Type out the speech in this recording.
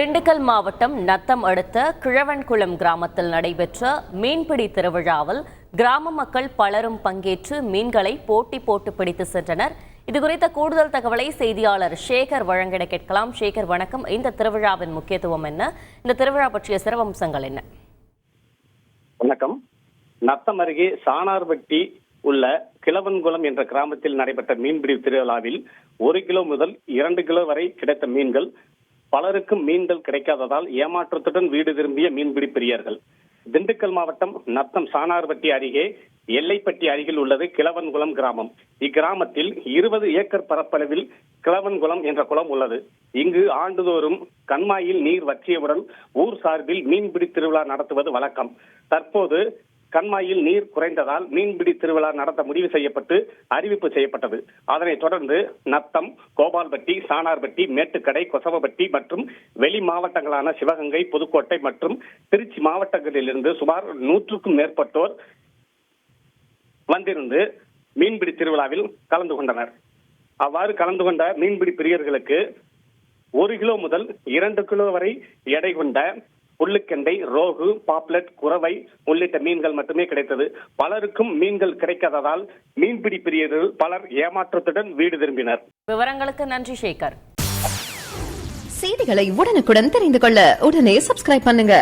திண்டுக்கல் மாவட்டம் நத்தம் அடுத்த கிழவன்குளம் கிராமத்தில் நடைபெற்ற மீன்பிடி திருவிழாவில் கிராம மக்கள் பலரும் பங்கேற்று மீன்களை போட்டி போட்டு பிடித்து சென்றனர். இது குறித்த கூடுதல் தகவலை செய்தியாளர் சேகர் வழங்கிட கேட்கலாம். சேகர் வணக்கம். இந்த திருவிழாவின் முக்கியத்துவம் என்ன? இந்த திருவிழா பற்றிய சிறப்பம்சங்கள் என்ன? வணக்கம். நத்தம் அருகே சானார்பட்டி உள்ள கிழவன்குளம் என்ற கிராமத்தில் நடைபெற்ற மீன்பிடி திருவிழாவில் ஒரு கிலோ முதல் இரண்டு கிலோ வரை கிடைத்த மீன்கள் பலருக்கும் மீன்கள் கிடைக்காததால் ஏமாற்றத்துடன் வீடு திரும்பிய மீன்பிடி பிரியர்கள். திண்டுக்கல் மாவட்டம் நத்தம் சானார்பட்டி அருகே எல்லைப்பட்டி அருகில் உள்ளது கிழவன்குளம் கிராமம். இக்கிராமத்தில் இருபது ஏக்கர் பரப்பளவில் கிழவன்குளம் என்ற குளம் உள்ளது. இங்கு ஆண்டுதோறும் கண்மாயில் நீர் வற்றியவுடன் ஊர் சார்பில் மீன்பிடி திருவிழா நடத்துவது வழக்கம். தற்போது கண்மாயில் நீர் குறைந்ததால் மீன்பிடி திருவிழா நடத்த முடிவு செய்யப்பட்டு அறிவிப்பு செய்யப்பட்டது. அதனைத் தொடர்ந்து நத்தம் கோபால்பட்டி சாணார்பட்டி மேட்டுக்கடை கொசவப்பட்டி மற்றும் வெளி மாவட்டங்களான சிவகங்கை புதுக்கோட்டை மற்றும் திருச்சி மாவட்டங்களிலிருந்து சுமார் நூற்றுக்கும் மேற்பட்டோர் வந்திருந்து மீன்பிடி திருவிழாவில் கலந்து கொண்டனர். அவ்வாறு கலந்து கொண்ட மீன்பிடி பிரியர்களுக்கு ஒரு கிலோ முதல் இரண்டு கிலோ வரை எடை கொண்ட புல்லுக்கெண்டை ரோகு பாப்லெட் குறவை உள்ளிட்ட மீன்கள் மட்டுமே கிடைத்தது. பலருக்கும் மீன்கள் கிடைக்காததால் மீன்பிடி பிரியர்கள் பலர் ஏமாற்றத்துடன் வீடு திரும்பினர். விவரங்களுக்கு நன்றி சேகர். செய்திகளை உடனுக்குடன் தெரிந்து கொள்ள உடனே சப்ஸ்கிரைப் பண்ணுங்க.